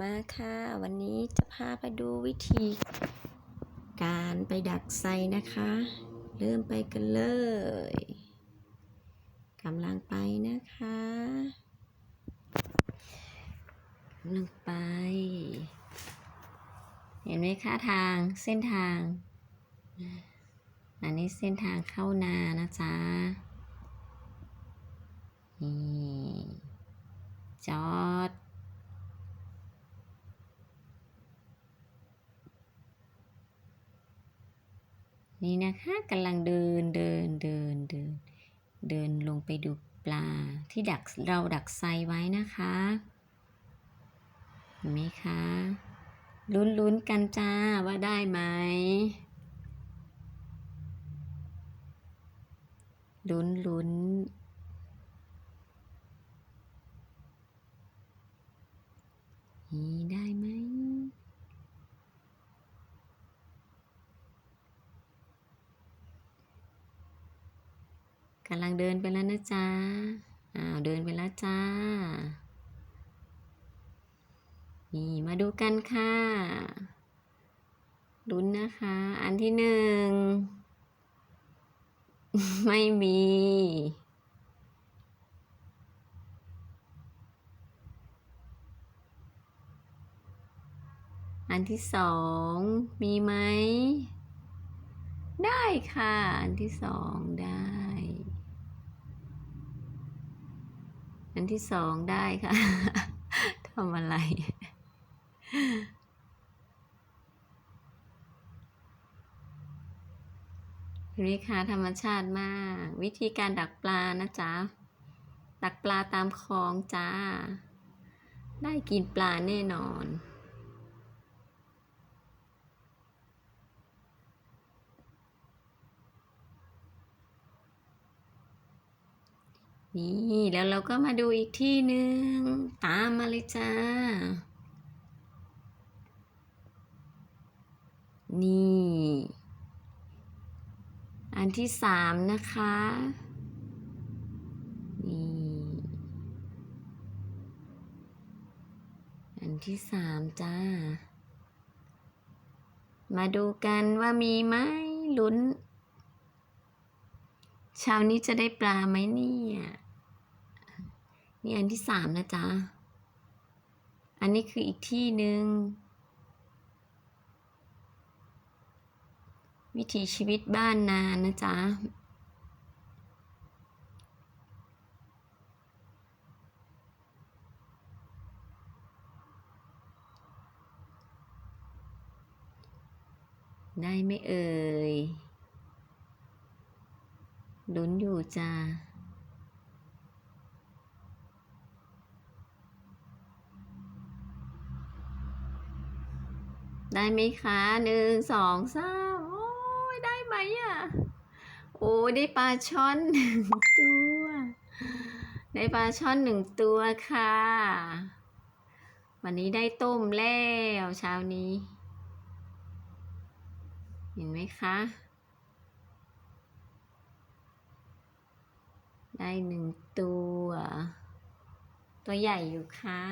มาค่ะ วันนี้จะพาไปดูวิธี การไปดักไซนะคะ เริ่มไปกันเลยกำลังไปนะคะกำลังไป เห็นไหมคะทางเส้นทาง อันนี้เส้นทางเข้านานะจ๊ะนี่จอด นี่นะคะกำลังเดินเดินเดินเดิน เดินลงไปดูปลาที่ดักเราดักไซไว้นะคะเห็นไหมคะลุ้นลุ้นกันจ้าว่าได้ไหมลุ้นลุ้นนี่ได้ไหม กำลังเดินไปแล้วนะจ๊ะ อ้าวเดินไปแล้วจ้า นี่มาดูกันค่ะลุ้นนะคะ อันที่หนึ่ง ไม่มี อันที่สอง มีไหม ได้ค่ะ อันที่สองได้ อันที่สองได้ค่ะทำอะไร นี่ค่ะธรรมชาติมาก วิธีการดักปลานะจ๊ะ ดักปลาตามคลองจ้า ได้กินปลาแน่นอน นี่แล้วเราก็มาดูอีกที่หนึ่งตามมาเลยจ้า นี่ อันที่สามนะคะ นี่ อันที่สามจ้า มาดูกันว่ามีไหมลุ้นเช้านี้จะได้ปลาไหมเนี่ย นี่อันที่สามนะจ๊ะ อันนี้คืออีกที่หนึ่งวิถีชีวิตบ้านนานนะจ๊ะ ได้ไหมเอ่ยลุ้นอยู่จ้า ได้ไหมคะหนึ่งสองสามโอ้ยได้ไหมอะ โอ้ได้ปลาช่อนหนึ่งตัว ได้ปลาช่อนหนึ่งตัวค่ะ วันนี้ได้ต้มแล้วเช้านี้ เห็นไหมคะ ได้หนึ่งตัว ตัวใหญ่อยู่ค่ะ